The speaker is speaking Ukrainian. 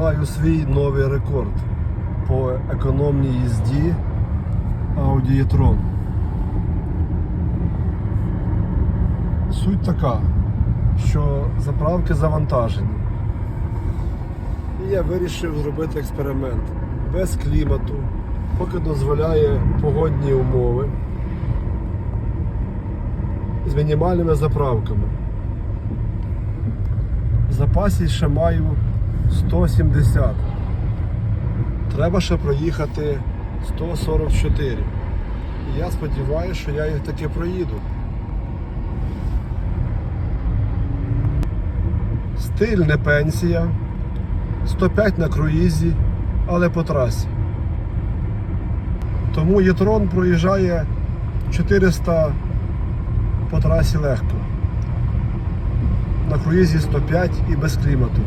Маю свій новий рекорд по економній їзді Audi e-tron. Суть така, що заправки завантажені. І я вирішив зробити експеримент без клімату, поки дозволяє погодні умови з мінімальними заправками. В запасі ще маю 170. Треба ще проїхати 144. І я сподіваюся, що я їх таки проїду. Стиль не пенсія. 105 на круїзі, але по трасі. Тому Єтрон проїжджає 400 по трасі легко. На круїзі 105 і без клімату.